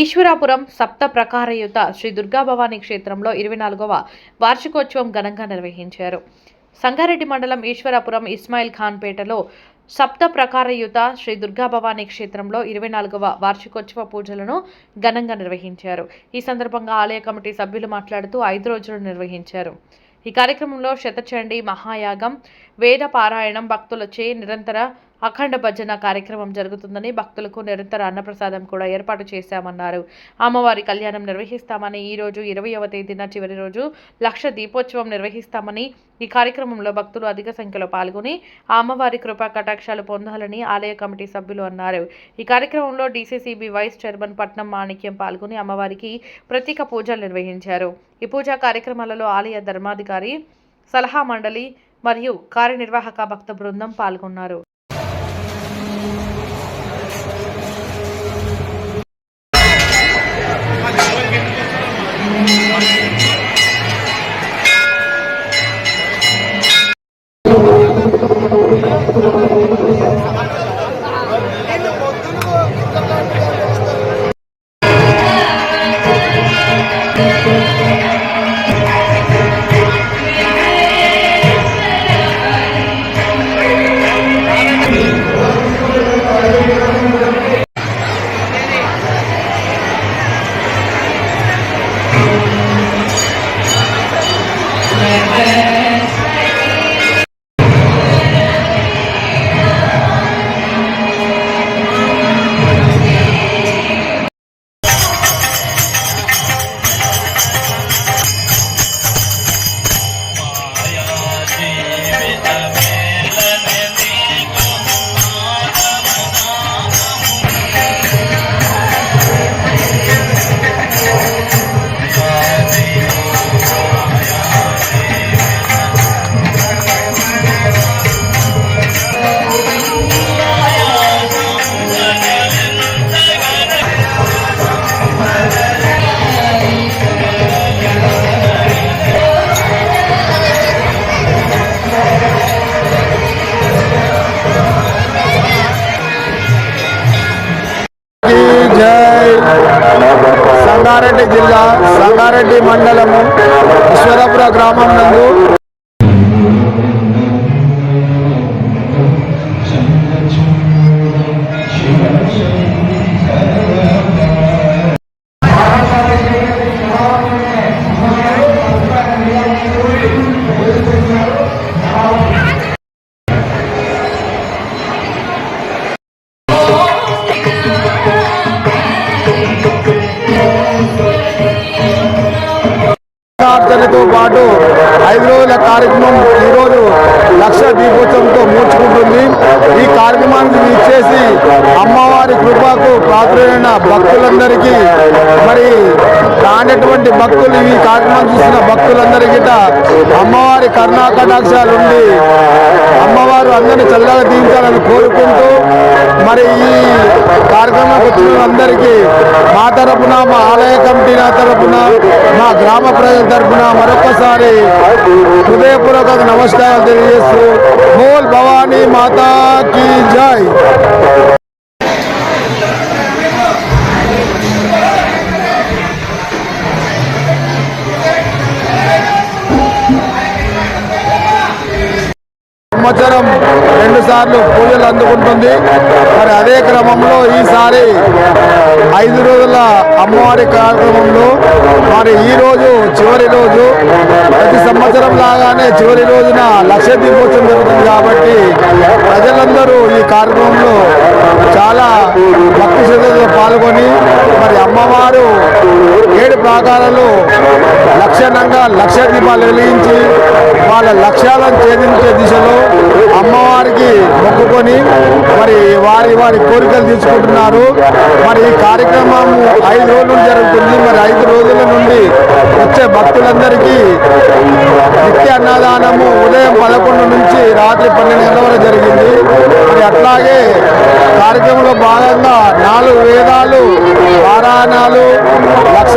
ఈశ్వరాపురం సప్త ప్రకారయుత శ్రీ దుర్గాభవానీ క్షేత్రంలో ఇరవై నాలుగవ వార్షికోత్సవం ఘనంగా నిర్వహించారు. సంగారెడ్డి మండలం ఈశ్వరాపురం ఇస్మాయిల్ ఖాన్పేటలో సప్త ప్రకారయుత శ్రీ దుర్గాభవానీ క్షేత్రంలో ఇరవై నాలుగవ వార్షికోత్సవ పూజలను ఘనంగా నిర్వహించారు. ఈ సందర్భంగా ఆలయ కమిటీ సభ్యులు మాట్లాడుతూ ఐదు రోజులు నిర్వహించారు. ఈ కార్యక్రమంలో శతచండి మహాయాగం వేద పారాయణం భక్తులచే నిరంతర అఖండ భజన కార్యక్రమం జరుగుతుందని భక్తులకు నిరంతర అన్నప్రసాదం కూడా ఏర్పాటు చేశామన్నారు. అమ్మవారి కళ్యాణం నిర్వహిస్తామని ఈరోజు రోజు ఇరవయవ తేదీన చివరి రోజు లక్ష దీపోత్సవం నిర్వహిస్తామని ఈ కార్యక్రమంలో భక్తులు అధిక సంఖ్యలో పాల్గొని ఆ అమ్మవారి కృపా కటాక్షాలు పొందాలని ఆలయ కమిటీ సభ్యులు అన్నారు. ఈ కార్యక్రమంలో డీసీసీబీ వైస్ చైర్మన్ పట్నం మాణిక్యం పాల్గొని అమ్మవారికి ప్రత్యేక పూజలు నిర్వహించారు. ఈ పూజా కార్యక్రమాలలో ఆలయ ధర్మాధికారి సలహా మండలి మరియు కార్యనిర్వాహక భక్త బృందం పాల్గొన్నారు. జై. సంగారెడ్డి జిల్లా సంగారెడ్డి మండలము ఈశ్వరపుర గ్రామం నందు కృపకు పాత్రులైన భక్తులందరికీ మరి రానటువంటి భక్తులు ఈ కార్యక్రమం చూసిన భక్తులందరికీ అమ్మవారి కర్ణాకటాక్షాలు ఉండి అమ్మవారు అందరినీ చల్లగా దీవించాలని కోరుకుంటూ మరి ఈ కార్యక్రమం వచ్చిన అందరికీ మా తరపున మా ఆలయ కమిటీ నా తరపున మా గ్రామ ప్రజల తరపున మరొకసారి హృదయపూర్వక నమస్కారాలు తెలియజేస్తూ బోల్ భవానీ మాతా కీ జై. సంవత్సరం రెండు సార్లు పూజలు అందుకుంటుంది. మరి అదే క్రమంలో ఈసారి ఐదు రోజుల అమ్మవారి కార్యక్రమంలో మరి ఈ రోజు చివరి రోజు ప్రతి సంవత్సరం లాగానే చివరి రోజున లక్ష దీపోత్సవం జరుగుతుంది కాబట్టి ప్రజలందరూ ఈ కార్యక్రమంలో చాలా భక్తి శ్రద్ధతో పాల్గొని మరి అమ్మవారు ఏడు ప్రాకారాలు లక్షణంగా లక్ష దీపాలు వెలిగించి వాళ్ళ లక్ష్యాలను ఛేదించే దిశలో అమ్మవారికి మొక్కుకొని మరి వారి వారి కోరికలు తీసుకుంటున్నారు మరి ఈ కార్యక్రమం ఐదు రోజులు జరుగుతుంది. మరి ఐదు రోజుల నుండి వచ్చే భక్తులందరికీ నిత్య అన్నదానము ఉదయం పదకొండు నుంచి రాత్రి పన్నెండు గంటల వరకు జరిగింది. అట్లాగే కార్యక్రమంలో భాగంగా నాలుగు వేదాలు పారాయణాలు లక్ష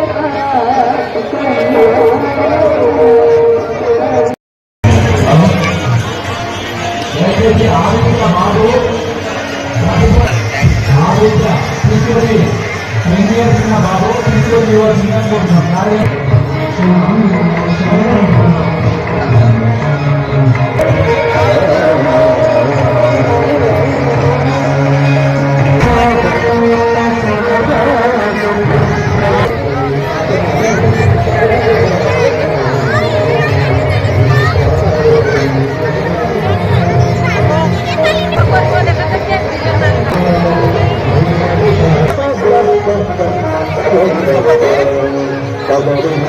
Universidad por Santander,